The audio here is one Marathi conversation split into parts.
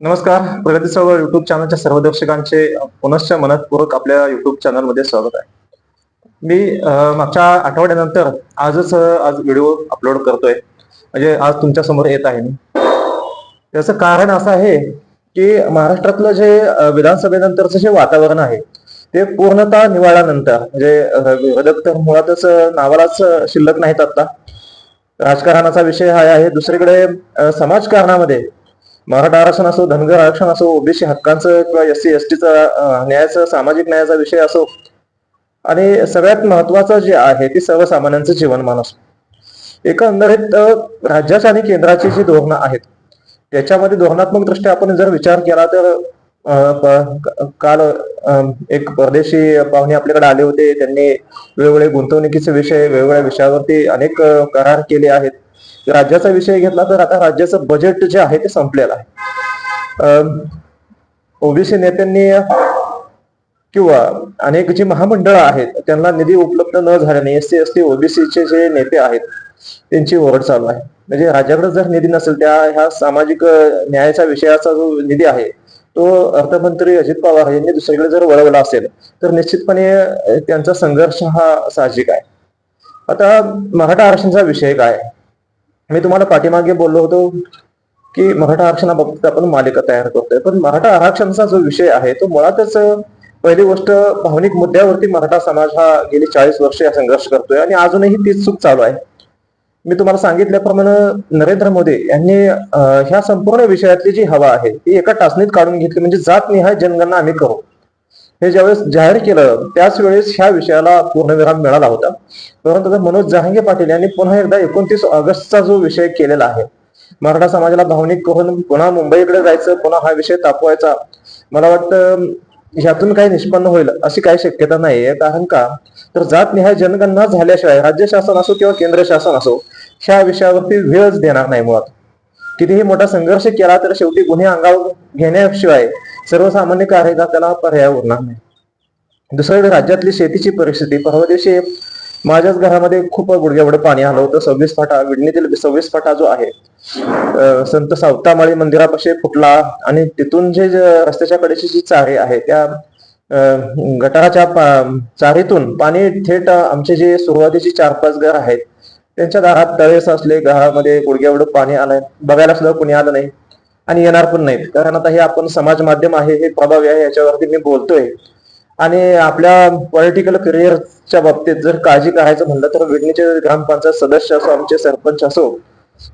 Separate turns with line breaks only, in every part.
नमस्कार प्रगती चळवळ युट्यूब चॅनलच्या सर्व दर्शकांचे पुनश्च मनपूर्वक आपल्या युट्यूब चॅनलमध्ये स्वागत आहे. मी मागच्या आठवड्यानंतर आजच आज व्हिडिओ अपलोड करतोय. म्हणजे आज तुमच्यासमोर येत आहे मी. त्याचं कारण असं आहे की महाराष्ट्रातलं जे विधानसभेनंतरचं जे वातावरण आहे ते पूर्णतः निवाळ्यानंतर म्हणजे विरोधक तर मुळातच नावालाच शिल्लक नाहीत आता. राजकारणाचा विषय हा आहे. दुसरीकडे समाजकारणामध्ये मराठा आरक्षण असो धनगर आरक्षण असो ओबीसी हक्कांचं किंवा एस सी एस टीचा न्यायाचं सामाजिक न्यायाचा विषय असो. आणि सगळ्यात महत्वाचं जे आहे ते सर्वसामान्यांचं जीवनमान असो. एकंदरीत अ, राज्याच्या आणि केंद्राची जी धोरणं आहेत त्याच्यामध्ये धोरणात्मक दृष्ट्या आपण जर विचार केला तर काल एक परदेशी पाहुणे आपल्याकडे आले होते. त्यांनी वेगवेगळे गुंतवणुकीचे विषय वेगवेगळ्या विषयावरती अनेक करार केले आहेत. राज्याचा विषय घेतला तर आता राज्याचं बजेट जे आहे ते संपलेलं आहे. ओबीसी नेत्यांनी किंवा अनेक जी महामंडळं आहेत त्यांना निधी उपलब्ध न झाल्याने एस सी एस टी ओबीसीचे जे नेते आहेत त्यांची ओरड चालू आहे. म्हणजे राज्याकडे जर निधी नसेल त्या ह्या सामाजिक न्यायाच्या विषयाचा जो निधी आहे तो अर्थमंत्री अजित पवार यांनी दुसरीकडे जर वळवला असेल तर निश्चितपणे त्यांचा संघर्ष हा साहजिक आहे. आता मराठा आरक्षणचा विषय काय? आहे? मी तुम्हाला पाठीमागे बोललो होतो की मराठा आरक्षणाबाबतीत आपण मालिका तयार करतोय. पण मराठा आरक्षणाचा जो विषय आहे तो मुळातच पहिली गोष्ट भावनिक मुद्द्यावरती मराठा समाज हा गेली चाळीस वर्ष या संघर्ष करतोय आणि अजूनही तीच चूक चालू आहे. मी तुम्हाला सांगितल्याप्रमाणे नरेंद्र मोदी यांनी ह्या संपूर्ण विषयातली जी हवा आहे ती एका टाचणीत काढून घेतली. म्हणजे जात निहाय जनगणना आम्ही करू. हे ज्यावेळेस जाहीर केलं त्याच वेळेस ह्या विषयाला पूर्णविराम मिळाला होता. परंतु मनोज जहांगे पाटील यांनी पुन्हा एकदा एकोणतीस ऑगस्टचा जो विषय केलेला आहे मराठा समाजाला भावनिक करून पुन्हा मुंबईकडे जायचं पुन्हा हा विषय तापवायचा मला वाटतं ह्यातून काही निष्पन्न होईल अशी काही शक्यता नाहीये. कारण का? तर जात निहाय जनगणना झाल्याशिवाय राज्य शासन असो किंवा केंद्र शासन असो ह्या विषयावरती वेळच देणार नाही मुळात. कितीही मोठा संघर्ष केला तर शेवटी गुन्हे अंगावर घेण्याशिवाय सर्वसामान्य कार्यकर्त्याला पर्याय उरणार नाही. दुसरीकडे राज्यातली शेतीची परिस्थिती परवा दिवशी माझ्याच घरामध्ये खूप गुडघ्यावडं पाणी आलं होतं. सव्वीस फाटा विडणीतील सव्वीस फाटा जो आहे संत सावतामाळी मंदिरापाशी फुटला आणि तिथून जे रस्त्याच्या कडेची जी चारे आहे त्या गटाराच्या पा- चारीतून पाणी थेट आमचे जे सुरुवातीची चार पाच घर आहेत त्यांच्या दारात तळेस असले घरामध्ये गुडघ्यावडं पाणी आलंय. बघायला सुद्धा कोणी आलं नाही. आणि येणार पण नाहीत. कारण आता हे आपण समाज माध्यम आहे हे प्रभावी आहे याच्यावरती मी बोलतोय. आणि आपल्या पॉलिटिकल करिअरच्या बाबतीत जर काळजी करायचं म्हणलं तर विडणीचे ग्रामपंचायत सदस्य असो आमचे सरपंच असो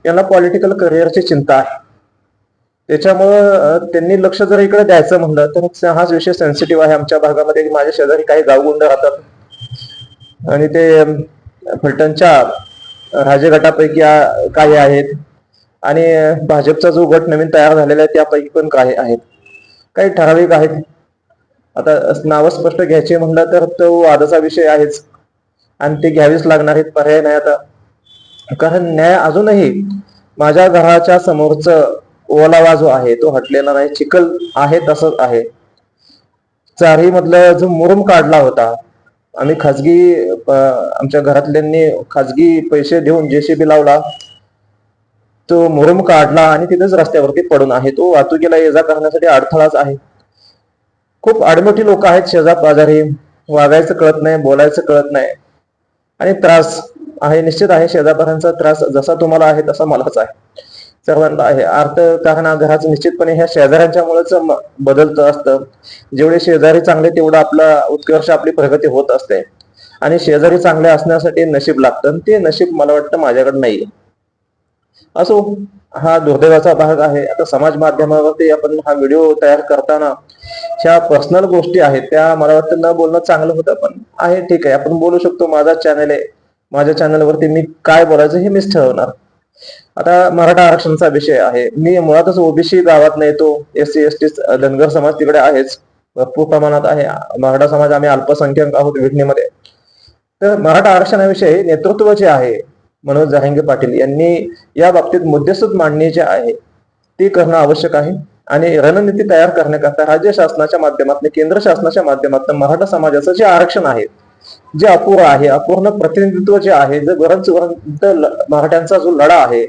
यांना पॉलिटिकल करिअरची चिंता आहे. त्याच्यामुळं त्यांनी लक्ष जर इकडे द्यायचं म्हणलं तर हाच विषय सेन्सिटिव्ह आहे आमच्या भागामध्ये. माझ्या शेजारी काही गावगुंड राहतात. आणि ते फलटणच्या राजे गटापैकी काही आहेत. आणि भाजपचा जो गट नवीन तयार झालेला आहे त्यापैकी पण काही आहेत. काही ठराविक आहेत. आता नावं स्पष्ट घ्यायचे म्हणलं तर तो वादाचा विषय आहेच. आणि ते घ्यावीच लागणार आहेत पर्याय नाही आता. कारण न्याय अजूनही माझ्या घराच्या समोरचं ओलावा जो आहे तो हटलेला नाही चिखल आहे तसंच आहे. चारही मधलं जो मुरुम काढला होता आम्ही खाजगी आमच्या घरातल्यांनी खाजगी पैसे देऊन जेसीबी लावला. तो मुरुम काढला आणि तिथेच रस्त्यावरती पडून आहे. तो वाहतुकीला ये जा करण्यासाठी अडथळाच आहे. खूप आडमोठी लोक आहेत शेजार पाजारी. वागायचं कळत नाही बोलायचं कळत नाही. आणि त्रास आहे निश्चित आहे. शेजाऱ्यांचा त्रास जसा तुम्हाला आहे तसा मलाच आहे. सर्वांना आहे. अर्थ कारण घराचं निश्चितपणे ह्या शेजाऱ्यांच्या मुळेच बदलतं असतं. जेवढे शेजारी चांगले तेवढं आपला उत्कर्ष आपली प्रगती होत असते. आणि शेजारी चांगले असण्यासाठी नशीब लागतं आणि ते नशीब मला वाटतं माझ्याकडे नाहीये. असो हा दुर्दैवाचा भाग आहे. आता समाज माध्यमावरती आपण हा व्हिडिओ तयार करताना ह्या पर्सनल गोष्टी आहेत त्या मला वाटतं न बोलणं चांगलं होतं पण आहे ठीक आहे. आपण बोलू शकतो माझा चॅनल आहे. माझ्या चॅनलवरती मी काय बोलायचं हे मीच ठरवणार. आता मराठा आरक्षणचा विषय आहे. मी मुळातच ओबीसी गावात नाही तो S C S T Dhangar समाज तिकडे आहेच. भरपूर प्रमाणात आहे. मराठा समाज आम्ही अल्पसंख्याक आहोत विडणीमध्ये. तर मराठा आरक्षणाविषयी नेतृत्व जे आहे मनोज जरांगे पाटील यांनी या बाबतीत मुद्देसूद मांडणी जे आहे ती करणं आवश्यक आहे. आणि रणनीती तयार करण्याकरता राज्य शासनाच्या माध्यमातून केंद्र शासनाच्या माध्यमातून मराठा समाजाचं जे आरक्षण आहे जे अपूर्ण आहे अपूर्ण प्रतिनिधित्व जे आहे जे गरज मराठ्यांचा जो लढा आहे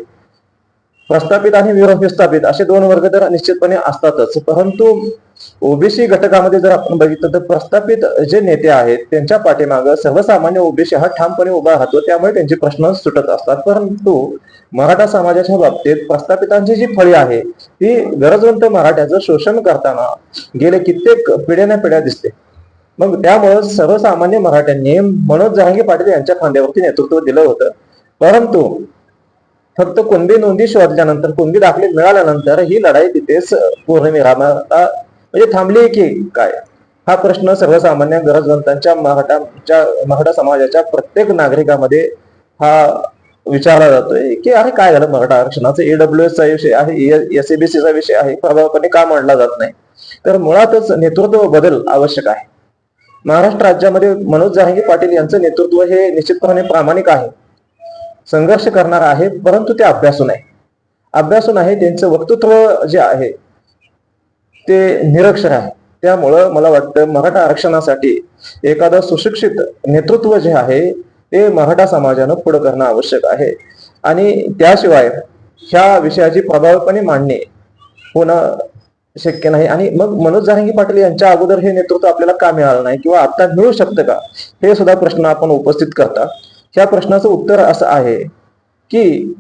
प्रस्थापित आणि विस्थापित असे दोन वर्ग तर निश्चितपणे असतातच. परंतु ओबीसी घटकामध्ये जर आपण बघितलं तर प्रस्थापित जे नेते आहेत त्यांच्या पाठीमागं सर्वसामान्य ओबीसी हा ठामपणे उभा राहतो त्यामुळे त्यांचे प्रश्न सुटत असतात. परंतु मराठा समाजाच्या बाबतीत प्रस्थापितांची जी फळी आहे ती गरजवंत मराठ्याचं शोषण करताना गेले कित्येक पिढ्याना पिढ्या दिसते. मग त्यामुळं सर्वसामान्य मराठ्यांनी मनोज जहांगीर पाटील यांच्या खांद्यावरती नेतृत्व दिलं होतं. परंतु फक्त कुणबी नोंदी शोधल्यानंतर कुणबी दाखले मिळाल्यानंतर ही लढाई तिथेच पूर्णविरामाला म्हणजे थांबली की काय? हा प्रश्न सर्वसामान्य गरजवंतांच्या मराठाच्या मराठा समाजाच्या प्रत्येक नागरिकामध्ये हा विचारला जातोय की अरे काय झालं? मराठा आरक्षणाचा ईडब्ल्यू चा विषय आहे एसईबीसीचा विषय आहे प्रभावपणे का मांडला जात नाही? तर मुळातच नेतृत्व बदल आवश्यक आहे. महाराष्ट्र राज्यामध्ये मनोज जहांगीर पाटील यांचं नेतृत्व हे निश्चितपणे प्रामाणिक आहे. संघर्ष करणार आहे परंतु ते अभ्यासून आहे अभ्यासून आहे त्यांचं वक्तृत्व जे आहे ते निरक्षर आहे. त्यामुळं मला वाटतं मराठा आरक्षणासाठी एखादं सुशिक्षित नेतृत्व जे आहे ते मराठा समाजानं पुढे करणं आवश्यक आहे. आणि त्याशिवाय ह्या विषयाची प्रभावीपणे मांडणे होणं शक्य नाही. आणि मग मनोज जारंगी पाटील यांच्या अगोदर हे नेतृत्व आपल्याला का मिळालं नाही किंवा आता मिळू शकतं का हे सुद्धा प्रश्न आपण उपस्थित करता. ह्या प्रश्नाचं उत्तर असं आहे की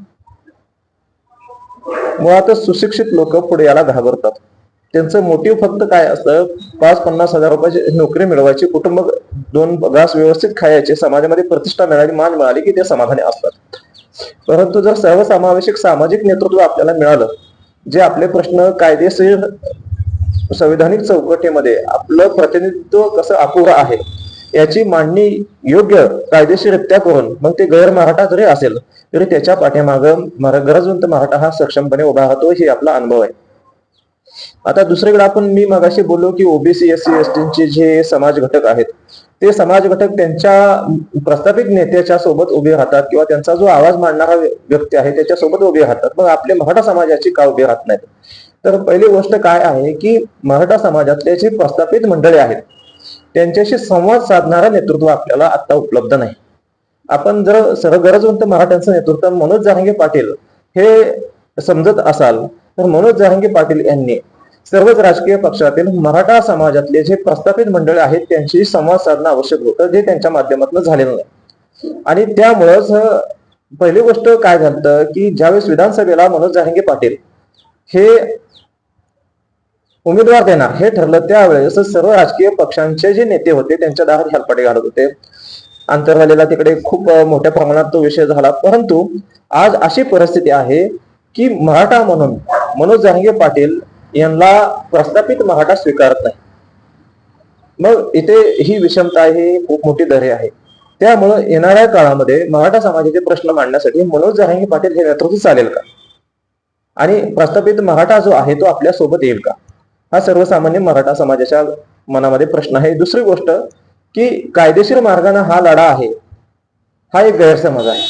मुळातच सुशिक्षित लोक पुढे याला घाबरतात. त्यांचं मोटिव्ह फक्त काय असतं? पाच पन्नास हजार रुपयाची नोकरी मिळवायची कुटुंब दोन घास व्यवस्थित खायचे समाजामध्ये प्रतिष्ठा मिळाली मान मिळाली की ते समाधानी असतात. परंतु जर सर्वसमावेशक सामाजिक नेतृत्व आपल्याला मिळालं जे आपले प्रश्न कायदेशीर संविधानिक चौकटीमध्ये आपलं प्रतिनिधित्व कसं अपुरं आहे याची मांडणी योग्य कायदेशीररित्या करून मग ते गैर मराठा जरी असेल तरी त्याच्या पाठीमाग गरजवंत मराठा हा सक्षमपणे उभा राहतो हे आपला अनुभव आहे. आता दुसरीकडे आपण मी मगाशी बोललो की ओबीसी एस सी जे समाज घटक आहेत ते समाज घटक त्यांच्या प्रस्थापित नेत्याच्या सोबत उभे राहतात किंवा त्यांचा जो आवाज मांडणारा व्यक्ती आहे त्याच्या सोबत उभे राहतात. मग आपले मराठा समाजाची का उभे राहत नाहीत? तर पहिली गोष्ट काय आहे की मराठा समाजातले जे प्रस्थापित मंडळे आहेत त्यांच्याशी संवाद साधणारा नेतृत्व आपल्याला आता उपलब्ध नाही. आपण जर सर्व गरजवंत मराठ्यांचं नेतृत्व मनोज जहांगे पाटील हे समजत असाल तर मनोज जहांगे पाटील यांनी सर्वच राजकीय पक्षातील मराठा समाजातले जे प्रस्थापित मंडळ आहेत त्यांची संवाद साधणं आवश्यक होतं जे त्यांच्या माध्यमातून झालेलं नाही. आणि त्यामुळंच पहिली गोष्ट काय झालं की ज्यावेळेस विधानसभेला मनोज जहांगे पाटील हे उमेदवार देणार. हे ठरलं त्यावेळेस सर्व राजकीय पक्षांचे जे नेते होते त्यांच्या दारात हेलपाटे घालत होते. अंतर झालेला तिकडे खूप मोठ्या प्रमाणात तो विषय झाला. परंतु आज अशी परिस्थिती आहे की मराठा म्हणून मनोज जहांगे पाटील यांना प्रस्थापित मराठा स्वीकारत नाही. मग इथे ही विषमता ही खूप मोठी दरे आहे. त्यामुळं येणाऱ्या काळामध्ये मराठा समाजाचे प्रश्न मांडण्यासाठी मनोज जहांगी पाटील हे नेतृत्व चालेल का? आणि प्रस्थापित मराठा जो आहे तो आपल्यासोबत येईल का? हा सर्वसामान्य मराठा समाजाच्या मनामध्ये प्रश्न आहे. दुसरी गोष्ट की कायदेशीर मार्गाने हा लढा आहे हा एक गैरसमज आहे.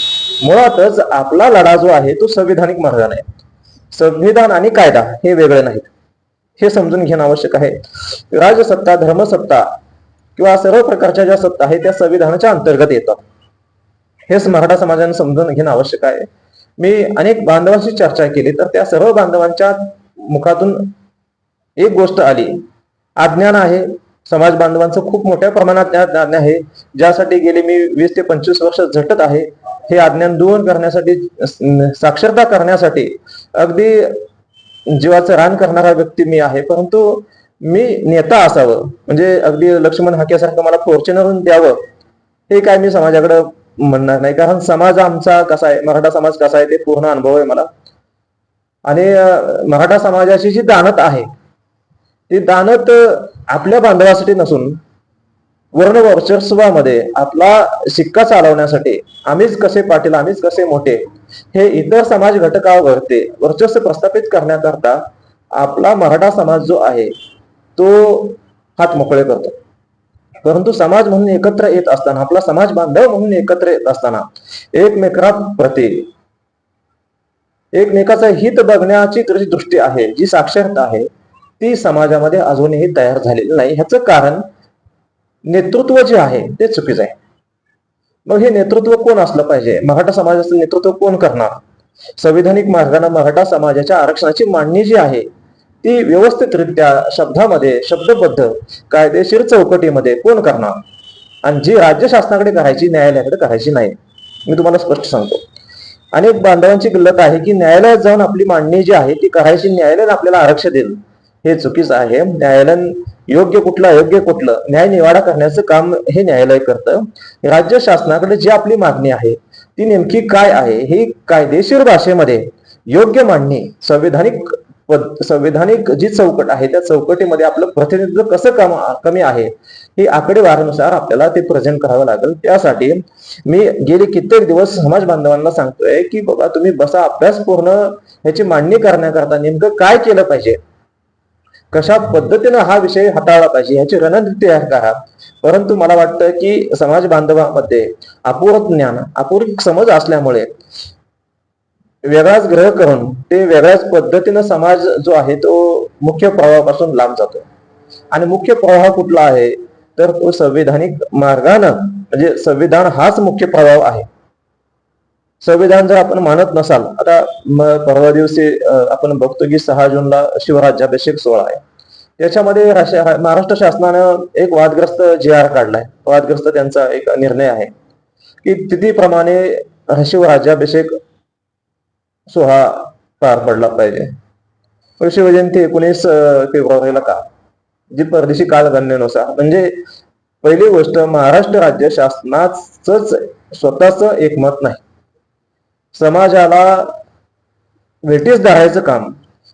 मुळातच आपला लढा जो आहे तो संविधानिक मार्गाने आहे. संविधान आणि कायदा हे वेगळे नाहीत. हे समजून घेणं आवश्यक आहे. राजसत्ता धर्मसत्ता किंवा सर्व प्रकारच्या ज्या सत्ता आहेत त्या संविधानाच्या अंतर्गत येतात. हेच मराठा समाजाने समजून घेणं आवश्यक आहे. मी अनेक बांधवांशी चर्चा केली तर त्या सर्व बांधवांच्या मुखातून एक गोष्ट आली. अज्ञान आहे. समाज बांधवांचं खूप मोठ्या प्रमाणात ज्ञान आहे. ज्यासाठी गेले मी वीस ते पंचवीस वर्ष झटत आहे. हे अज्ञान दूर करण्यासाठी साक्षरता करण्यासाठी अगदी जीवाचं रान करणारा व्यक्ती मी आहे. परंतु मी नेता असावं. म्हणजे अगदी लक्ष्मण हाक्यासारखं मला फॉर्च्युनरून द्यावं. हे काय मी समाजाकडे म्हणणार नाही. कारण समाज आमचा कसा आहे? मराठा समाज कसा आहे? ते पूर्ण अनुभव आहे मला. आणि मराठा समाजाची जी दानत आहे ती दानत आपल्या बांधवासाठी नसून वर्ण वर्चस्वामध्ये आपला शिक्का चालवण्यासाठी आम्हीच कसे पाटील आम्हीच कसे मोठे हे इतर समाज घटकावरती वर्चस्व प्रस्थापित करण्याकरता आपला मराठा समाज जो आहे तो हात मोकळे करतो. परंतु समाज म्हणून एकत्र येत असताना आपला समाज बांधव म्हणून एकत्र येत असताना एकमेकरा प्रति एकमेकाचं हित बघण्याची जी दृष्टी आहे जी साक्षरता आहे ती समाजामध्ये अजूनही तयार झालेली नाही. ह्याचं कारण नेतृत्व जे आहे ते चुकीचं आहे. मग हे नेतृत्व कोण असलं पाहिजे? मराठा समाजाचं नेतृत्व कोण करणार? संविधानिक मार्गाने मराठा समाजाच्या आरक्षणाची मांडणी जी आहे ती व्यवस्थितरित्या शब्दामध्ये शब्दबद्ध कायदेशीर चौकटीमध्ये कोण करणार? आणि जी राज्य शासनाकडे करायची न्यायालयाकडे करायची नाही. मी तुम्हाला स्पष्ट सांगतो. अनेक बांधवांची गल्लत आहे की न्यायालयात जाऊन आपली मांडणी जी आहे ती करायची न्यायालयात आपल्याला आरक्षण देईल. हे चुकीचं आहे. न्यायालय योग्य कुठलं अयोग्य कुठलं न्याय निवाडा करण्याचं काम हे न्यायालय करतं. राज्य शासनाकडे जी आपली मागणी आहे ती नेमकी काय आहे ही कायदेशीर भाषेमध्ये योग्य मांडणी संविधानिक पद- संविधानिक जी चौकट आहे त्या चौकटीमध्ये आपलं प्रतिनिधित्व कसं कम कमी आहे ही आकडेवारीनुसार आपल्याला ते प्रेझेंट करावं लागेल. त्यासाठी मी गेले कित्येक दिवस समाज बांधवांना सांगतोय की बाबा तुम्ही बसा अभ्यास पूर्ण ह्याची मांडणी करण्याकरता नेमकं काय केलं पाहिजे? कशा पद्धतीनं हा विषय हाताळला पाहिजे याची रणनीती तयार करा परंतु मला वाटतं की समाज बांधवामध्ये अपूर्ण ज्ञान अपूर्ण समज असल्यामुळे वेगळाच ग्रह करून ते वेगळ्याच पद्धतीनं समाज जो आहे तो मुख्य प्रवाहापासून लांब जातो. आणि मुख्य प्रवाह कुठला आहे? तर तो संविधानिक मार्गानं म्हणजे संविधान हाच मुख्य प्रभाव आहे. संविधान जर आपण मानत नसाल आता परवा दिवशी आपण बघतो की सहा जूनला शिवराज्याभिषेक सोहळा आहे. त्याच्यामध्ये महाराष्ट्र शासनानं एक वादग्रस्त जी आर काढलाय. वादग्रस्त त्यांचा एक निर्णय आहे. की तिथीप्रमाणे शिवराज्याभिषेक सोहळा पार पडला पाहिजे. शिवजयंती एकोणीस फेब्रुवारीला का? जी परदेशी कालगणनेनुसार. म्हणजे पहिली गोष्ट महाराष्ट्र राज्य शासनाच स्वतःच एकमत नाही. समाजाला वेटीस धरायचं काम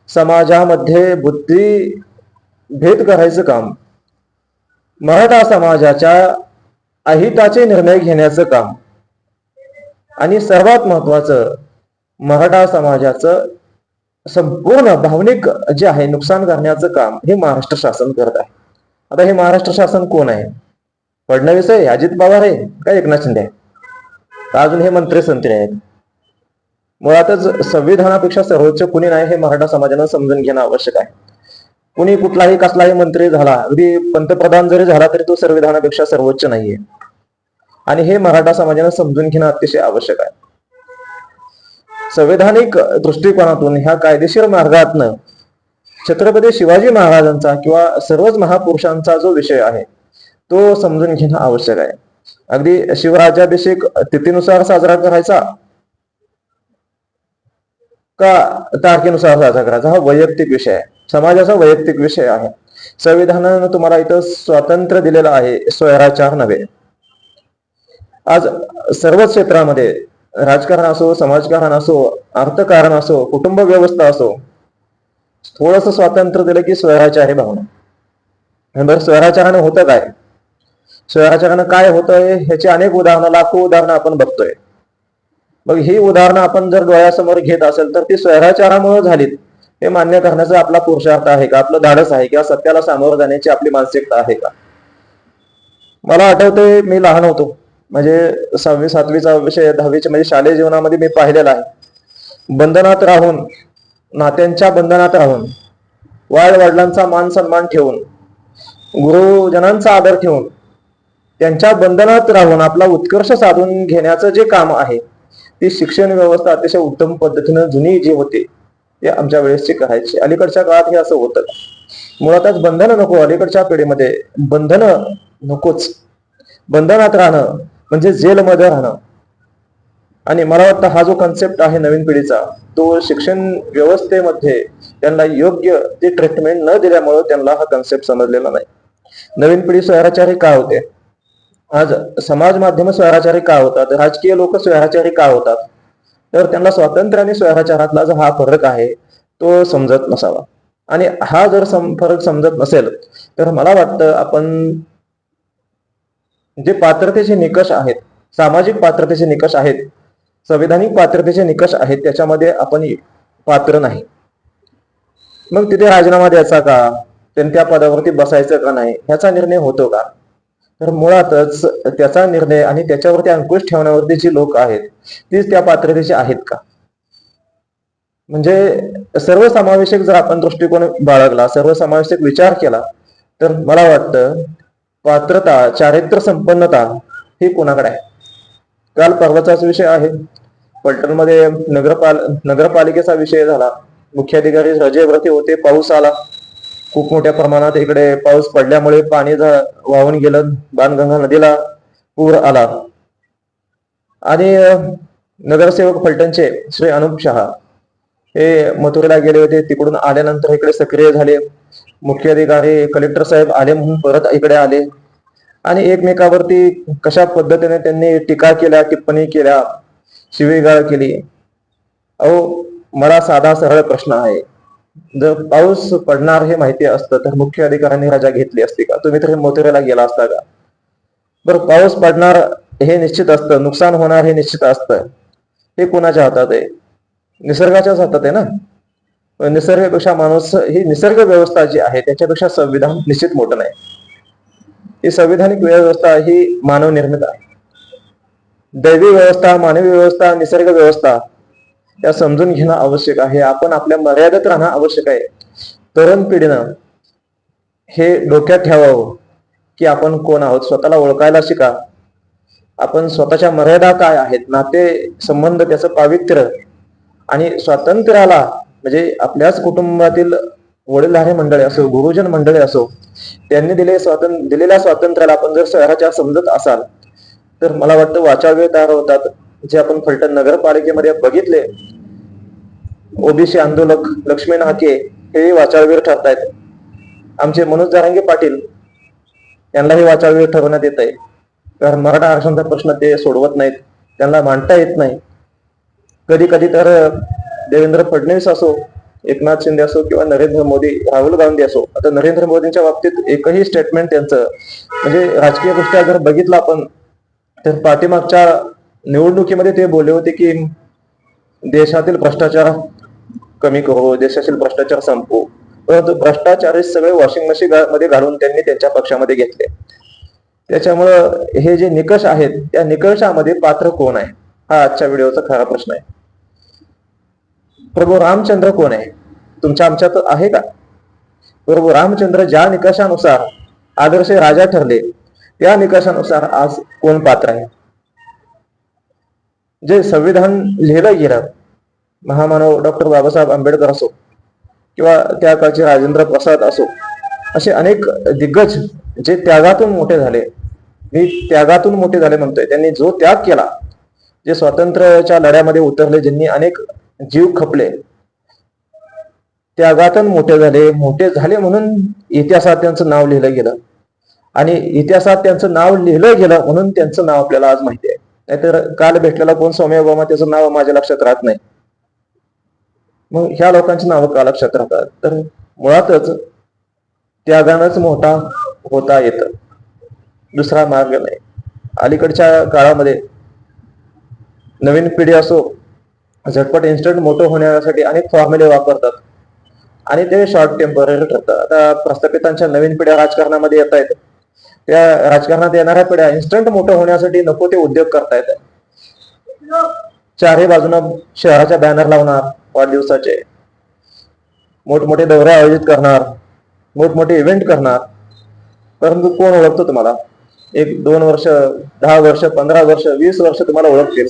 समाजामध्ये बुद्धी भेद करायचं काम मराठा समाजाच्या अहिताचे निर्णय घेण्याचं काम आणि सर्वात महत्वाचं मराठा समाजाचं संपूर्ण भावनिक जे आहे नुकसान करण्याचं काम हे महाराष्ट्र शासन करत आहे. आता हे महाराष्ट्र शासन कोण आहे? फडणवीस आहे अजित पवार आहे का एकनाथ शिंदे? आहे अजून हे मंत्री संत्री आहेत? मुळातच संविधानापेक्षा सर्वोच्च कुणी नाही हे मराठा समाजानं समजून घेणं आवश्यक आहे. कुणी कुठलाही कसलाही मंत्री झाला अगदी पंतप्रधान जरी झाला तरी तो संविधानापेक्षा सर्वोच्च नाहीये. आणि हे मराठा समाजानं समजून घेणं अतिशय आवश्यक आहे. संवैधानिक दृष्टिकोनातून ह्या कायदेशीर मार्गातनं छत्रपती शिवाजी महाराजांचा किंवा सर्वच महापुरुषांचा जो विषय आहे तो समजून घेणं आवश्यक आहे. अगदी शिवराज्याभिषेक तिथीनुसार साजरा करायचा का तारखेनुसार साजरा करायचा. हा वैयक्तिक विषय आहे. समाजाचा वैयक्तिक विषय आहे. संविधानानं तुम्हाला इथं स्वातंत्र्य दिलेलं आहे स्वैराचार नव्हे. आज सर्वच क्षेत्रामध्ये राजकारण असो समाजकारण असो अर्थकारण असो कुटुंब व्यवस्था असो थोडस स्वातंत्र्य दिलं की स्वैराचारी भावना. बरं स्वैराचारानं होतं काय? स्वैराचारानं काय होतंय? ह्याची अनेक उदाहरणं लाखो उदाहरणं आपण बघतोय. मग ही उदाहरणं आपण जर डोळ्यासमोर घेत असेल तर ती स्वैराचारामुळे झालीत. हे मान्य करण्याचा आपला पुरुषार्थ आहे का? आपलं धाडस आहे किंवा सत्याला सामोरं जाण्याची आपली मानसिकता आहे का? मला आठवते मी लहान होतो. म्हणजे सहावी सातवीचा विषय दहावीच्या म्हणजे शालेय जीवनामध्ये मी पाहिलेला आहे. बंधनात राहून नात्यांच्या बंधनात राहून वाढ वडिलांचा मान सन्मान ठेवून गुरुजनांचा आदर ठेवून त्यांच्या बंधनात राहून आपला उत्कर्ष साधून घेण्याचं जे काम आहे ती शिक्षण व्यवस्था अतिशय उत्तम पद्धतीनं जुनी जी होती ते आमच्या वेळेसची करायची. अलीकडच्या काळात हे असं होतं. मुळातच बंधनं नको अलीकडच्या पिढीमध्ये बंधनं नकोच. बंधनात राहणं म्हणजे जेलमध्ये राहणं. आणि मला वाटतं हा जो कन्सेप्ट आहे नवीन पिढीचा तो शिक्षण व्यवस्थेमध्ये त्यांना योग्य ती ट्रीटमेंट न दिल्यामुळे त्यांना हा कन्सेप्ट समजलेला नाही. नवीन पिढी स्वैराचारी का होते? आज समाज माध्यम स्वैराचारी का होतात? राजकीय लोक स्वैराचारी का होतात? तर त्यांना स्वातंत्र्य आणि स्वैराचारातला जो हा फरक आहे तो समजत नसावा. आणि हा जर सम फरक समजत नसेल तर मला वाटतं आपण जे पात्रतेचे निकष आहेत सामाजिक पात्रतेचे निकष आहेत संविधानिक पात्रतेचे निकष आहेत त्याच्यामध्ये आपण पात्र नाही. मग तिथे राजीनामा द्यायचा का? त्या पदावरती बसायचं का नाही? ह्याचा निर्णय होतो का? तर मुळातच त्याचा निर्णय आणि त्याच्यावरती अंकुश ठेवण्यावरती जी लोक आहेत तीच त्या पात्रतेची आहेत का? म्हणजे सर्वसमावेशक जर आपण दृष्टिकोन बाळगला सर्वसमावेशक विचार केला तर मला वाटतं पात्रता चारित्र्य संपन्नता ही कोणाकडे आहे? काल परवाचाच विषय आहे. पलटणमध्ये नगरपाल नगरपालिकेचा विषय झाला. मुख्याधिकारी रजेवरती होते पाऊस आला. खूप मोठ्या प्रमाणात इकडे पाऊस पडल्यामुळे पाणी वाहून गेलं बाणगंगा नदीला पूर आला. आणि नगरसेवक फलटणचे श्री अनुप शहा हे मथुरेला गेले होते. तिकडून आल्यानंतर इकडे सक्रिय झाले. मुख्याधिकारी कलेक्टर साहेब आले म्हणून परत इकडे आले. आणि एकमेकावरती कशा पद्धतीने त्यांनी टीका केल्या टिप्पणी केल्या शिवीगाळ केली? अहो मला साधा सरळ प्रश्न आहे. जर पाऊस पडणार हे माहिती असतं तर मुख्य अधिकाऱ्यांनी रजा घेतली असती का? तुम्ही तरी मथुरेला गेला असता का? बरं पाऊस पडणार हे निश्चित असतं नुकसान होणार हे निश्चित असतं. हे कोणाच्या हातात आहे? निसर्गाच्याच हातात आहे ना? निसर्गापेक्षा माणूस ही निसर्ग व्यवस्था जी आहे त्याच्यापेक्षा संविधान निश्चित मोठं नाही. ही संविधानिक व्यवस्था ही मानव निर्मित आहे. दैवी व्यवस्था मानवी व्यवस्था निसर्ग व्यवस्था त्या समजून घेणं आवश्यक आहे. आपण आपल्या मर्यादेत राहणं आवश्यक आहे. तरुण पिढीनं हे डोक्यात ठेवावं की आपण कोण आहोत? स्वतःला ओळखायला शिका. आपण स्वतःच्या मर्यादा काय आहेत? नाते संबंध त्याचं पावित्र्य आणि स्वातंत्र्याला म्हणजे आपल्याच कुटुंबातील वडीलधारे मंडळी असो गुरुजन मंडळी असो त्यांनी दिले स्वातंत्र्य दिलेल्या स्वातंत्र्याला आपण जर शहराच्या समजत असाल तर मला वाटतं वाचावे तयार होतात. जे आपण फलटण नगरपालिकेमध्ये बघितले ओबीसी आंदोलक लक्ष्मण हाके हे वाचाळवीर ठरतायत. आमचे मनोज जारांगे पाटील यांनाही वाचाळवीर ठरवण्यात येत आहे कारण मराठा आरक्षणाचा प्रश्न ते सोडवत नाहीत त्यांना मांडता येत नाही. कधी कधी तर देवेंद्र फडणवीस असो एकनाथ शिंदे असो किंवा नरेंद्र मोदी राहुल गांधी असो आता नरेंद्र मोदींच्या बाबतीत एकही स्टेटमेंट त्यांचं म्हणजे राजकीय दृष्ट्या जर बघितलं आपण तर पाठीमागच्या निवडणुकीमध्ये ते बोलले होते की देशातील भ्रष्टाचार कमी करू देशातील भ्रष्टाचार संपू. परंतु भ्रष्टाचार सगळे वॉशिंग मशीन मध्ये घालून त्यांनी त्यांच्या पक्षामध्ये घेतले. त्याच्यामुळं हे जे निकष आहेत त्या निकषामध्ये पात्र कोण आहे? हा आजच्या व्हिडिओचा खरा प्रश्न आहे. प्रभू रामचंद्र कोण आहे? तुमच्या आमच्यात आहे का? प्रभू रामचंद्र ज्या निकषानुसार आदर्श राजा ठरले त्या निकषानुसार आज कोण पात्र आहे? जे संविधान लिहिलं गेलं महामानव डॉक्टर बाबासाहेब आंबेडकर असो किंवा त्या काळचे राजेंद्र प्रसाद असो असे अनेक दिग्गज जे त्यागातून मोठे झाले मी त्यागातून मोठे झाले म्हणतोय. त्यांनी जो त्याग केला जे स्वातंत्र्याच्या लढ्यामध्ये उतरले ज्यांनी अनेक जीव खपले त्यागातून मोठे झाले मोठे झाले म्हणून इतिहासात त्यांचं नाव लिहिलं गेलं. आणि इतिहासात त्यांचं नाव लिहिलं गेलं म्हणून त्यांचं नाव आपल्याला आज माहिती आहे. नाहीतर काल भेटलेला कोण सौम्य ओबामा त्याचं नाव माझ्या लक्षात राहत नाही. मग ह्या लोकांची नावं का लक्षात राहतात? तर मुळातच त्यागानंच मोठा होता येत. दुसरा मार्ग नाही. अलीकडच्या काळामध्ये नवीन पिढी असो झटपट इन्स्टंट मोठं होण्यासाठी अनेक फॉर्म्युले वापरतात. आणि ते शॉर्ट टेंपररी ठरतात. आता प्रस्थापितांच्या नवीन पिढ्या राजकारणामध्ये येत आहेत त्या राजकारणात येणाऱ्या पिढ्या इन्स्टंट मोठं होण्यासाठी नको ते उद्योग करतायत चारही बाजूनं शहराच्या बॅनर लावणार वाढदिवसाचे. मोठमोठे दौरे आयोजित करणार मोठमोठे इव्हेंट करणार. परंतु कोण ओळखतो तुम्हाला? एक दोन वर्ष दहा वर्ष पंधरा वर्ष वीस वर्ष तुम्हाला ओळखतील.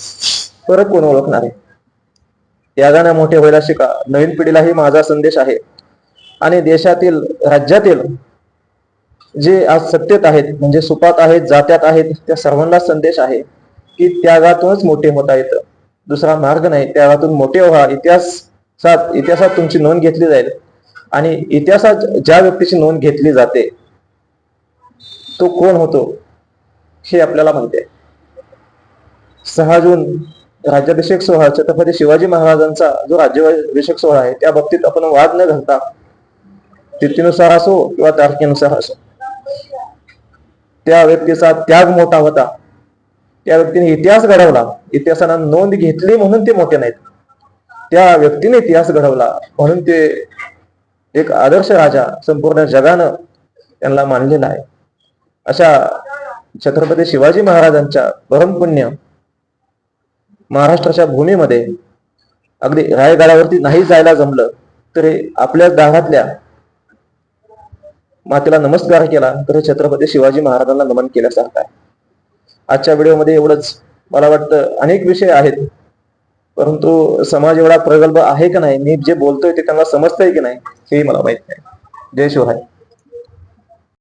परत कोण ओळखणार आहे? यागाने मोठे व्हायला शिका. नवीन पिढीलाही माझा संदेश आहे. आणि देशातील राज्यातील जे आज सत्तेत आहेत म्हणजे सुपात आहेत जात्यात आहेत त्या सर्वांना संदेश आहे की त्यागातूनच मोठे होता येतं. दुसरा मार्ग नाही त्यागातून मोठे व्हा इतिहासात इतिहासात तुमची नोंद घेतली जाईल. आणि इतिहासात ज्या व्यक्तीची नोंद घेतली जाते तो कोण होतो हे आपल्याला माहिती आहे. सहा जून राज्याभिषेक सोहळा छत्रपती शिवाजी महाराजांचा जो राज्याभिषेक सोहळा आहे त्या बाबतीत आपण वाद न घालता तिथीनुसार असो किंवा तारखेनुसार असो त्या व्यक्तीचा त्याग मोठा होता. त्या व्यक्तीने इतिहास घडवला. इतिहासानं नोंद घेतली म्हणून ते मोठे नाहीत. त्या व्यक्तीने इतिहास घडवला म्हणून ते एक आदर्श राजा संपूर्ण जगानं त्यांना मानलेला आहे. अशा छत्रपती शिवाजी महाराजांच्या परमपुण्य महाराष्ट्राच्या भूमीमध्ये अगदी रायगडावरती नाही जायला जमलं तरी आपल्या दारातल्या मातेला नमस्कार केला तर छत्रपती शिवाजी महाराजांना नमन केल्यासारखं आहे आजच्या व्हिडिओमध्ये एवढंच. मला वाटतं अनेक विषय आहेत परंतु समाज एवढा प्रगल्भ आहे का नाही मी जे बोलतोय ते त्यांना समजतंय की नाही हे मला माहीत नाही. जय शिवराय.